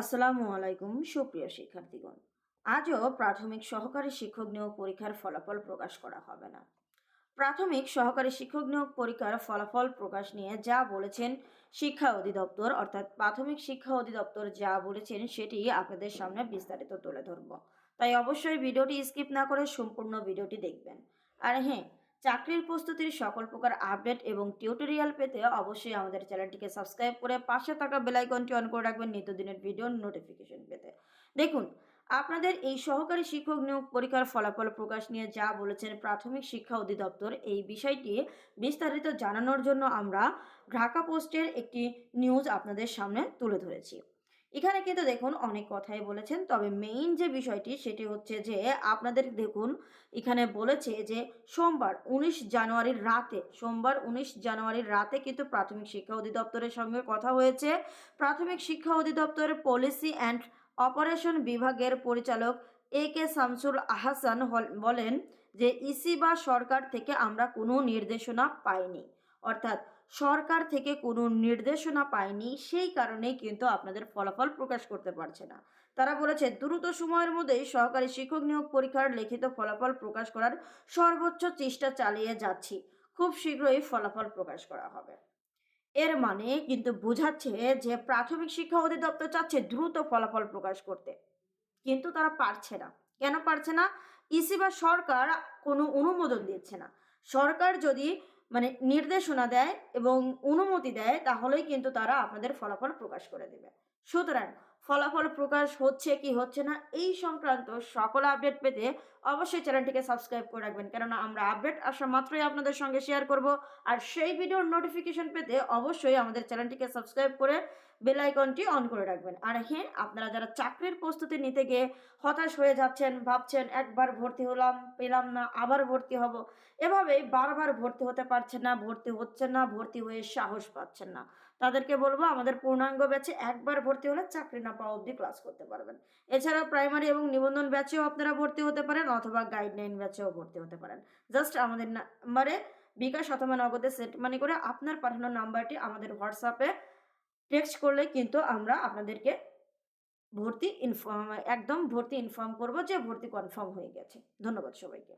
আসসালামু আলাইকুম, সুপ্রিয় শিক্ষার্থীগণ। আজও প্রাথমিক সহকারী শিক্ষক নিয়োগ পরীক্ষার ফলাফল প্রকাশ করা হবে না। প্রাথমিক সহকারী শিক্ষক নিয়োগ পরীক্ষার ফলাফল প্রকাশ নিয়ে যা বলেছেন শিক্ষা অধিদপ্তর, অর্থাৎ প্রাথমিক শিক্ষা অধিদপ্তর যা বলেছেন সেটি আপনাদের সামনে বিস্তারিত তুলে ধরব। তাই অবশ্যই ভিডিওটি স্কিপ না করে সম্পূর্ণ ভিডিওটি দেখবেন। আর হ্যাঁ চাকরির প্রস্তুতির সকল প্রকার আপডেট এবং টিউটোরিয়াল পেতে অবশ্যই আমাদের চ্যানেলটিকে সাবস্ক্রাইব করে পাশে থাকা বেলাইকনটি অন করে রাখবেন নিত্যদিনের ভিডিও নোটিফিকেশন পেতে। দেখুন, আপনাদের এই সহকারী শিক্ষক নিয়োগ পরীক্ষার ফলাফল প্রকাশ নিয়ে যা বলেছেন প্রাথমিক শিক্ষা অধিদপ্তর, এই বিষয়টি বিস্তারিত জানানোর জন্য আমরা ঢাকা পোস্টের একটি নিউজ আপনাদের সামনে তুলে ধরেছি। এখানে কিন্তু দেখুন অনেক কথাই বলেছেন। তবে মেইন যে বিষয়টি সেটি হচ্ছে যে, আপনাদের দেখুন এখানে বলেছে যে, সোমবার উনিশ জানুয়ারির রাতে, সোমবার উনিশ জানুয়ারির রাতে কিন্তু প্রাথমিক শিক্ষা অধিদপ্তরের সঙ্গে কথা হয়েছে। প্রাথমিক শিক্ষা অধিদপ্তরের পলিসি অ্যান্ড অপারেশন বিভাগের পরিচালক এ কে শামসুল আহাসান বলেন যে, ইসি বা সরকার থেকে আমরা কোনো নির্দেশনা পাইনি। অর্থাৎ সরকার থেকে কোনো নির্দেশনা পায়নি, সেই কারণেই কিন্তু আপনাদের ফলাফল প্রকাশ করতে পারছে না। তারা বলেছে, দ্রুত সময়ের মধ্যেই সহকারী শিক্ষক নিয়োগ পরীক্ষার লিখিত ফলাফল প্রকাশ করার সর্বোচ্চ চেষ্টা চালিয়ে যাচ্ছি। খুব শীঘ্রই ফলাফল প্রকাশ করা হবে। এর মানে কিন্তু বোঝাচ্ছে যে প্রাথমিক শিক্ষা অধিদপ্তর চাচ্ছে দ্রুত ফলাফল প্রকাশ করতে। কিন্তু তারা পারছে না। কেন পারছে না? ইসি বা সরকার কোনো অনুমোদন দিচ্ছে না। সরকার যদি মানে নির্দেশনা দেয় এবং অনুমতি দেয়, তাহলেই কিন্তু তারা আপনাদের ফলাফল প্রকাশ করে দেবে। সুতরাং ফলাফল প্রকাশ হচ্ছে কি হচ্ছে না, এই সংক্রান্ত সকল আপডেট পেতে অবশ্যই চ্যানেলটিকে সাবস্ক্রাইব করে রাখবেন। কেননা আমরা আপডেট আসা মাত্রই আপনাদের সঙ্গে শেয়ার করব। আর সেই ভিডিওর নোটিফিকেশন পেতে অবশ্যই আমাদের চ্যানেলটিকে সাবস্ক্রাইব করে বেল আইকনটি অন করে রাখবেন। আর হ্যাঁ আপনারা যারা চাকরির প্রস্তুতি নিতে গিয়ে হতাশ হয়ে যাচ্ছেন, ভাবছেন একবার ভর্তি হলাম, পেলাম না, আবার ভর্তি হব, এভাবেই বারবার ভর্তি হতে পারছেন না, ভর্তি হচ্ছেন না, ভর্তি হয়ে সাহস পাচ্ছেন না। তাদেরকে বলব, আমাদের পূর্ণাঙ্গ ব্যাচে একবার ভর্তি হলে চাকরি না পাওয়া অবধি ক্লাস করতে পারবেন। এছাড়াও প্রাইমারি এবং নিবন্ধন ব্যাচেও আপনারা ভর্তি হতে পারেন অথবা গাইডলাইন ব্যাচেও ভর্তি হতে পারেন। জাস্ট আমাদের নাম্বারে বিকাশ অথবা নগদে সেট মানি করে আপনার পাঠানো নাম্বারটি আমাদের হোয়াটসঅ্যাপে টেক্সট করলে কিন্তু আমরা আপনাদেরকে ভর্তি ইনফর্ম একদম ভর্তি ইনফর্ম করব যে ভর্তি কনফার্ম হয়ে গেছে। ধন্যবাদ সবাইকে।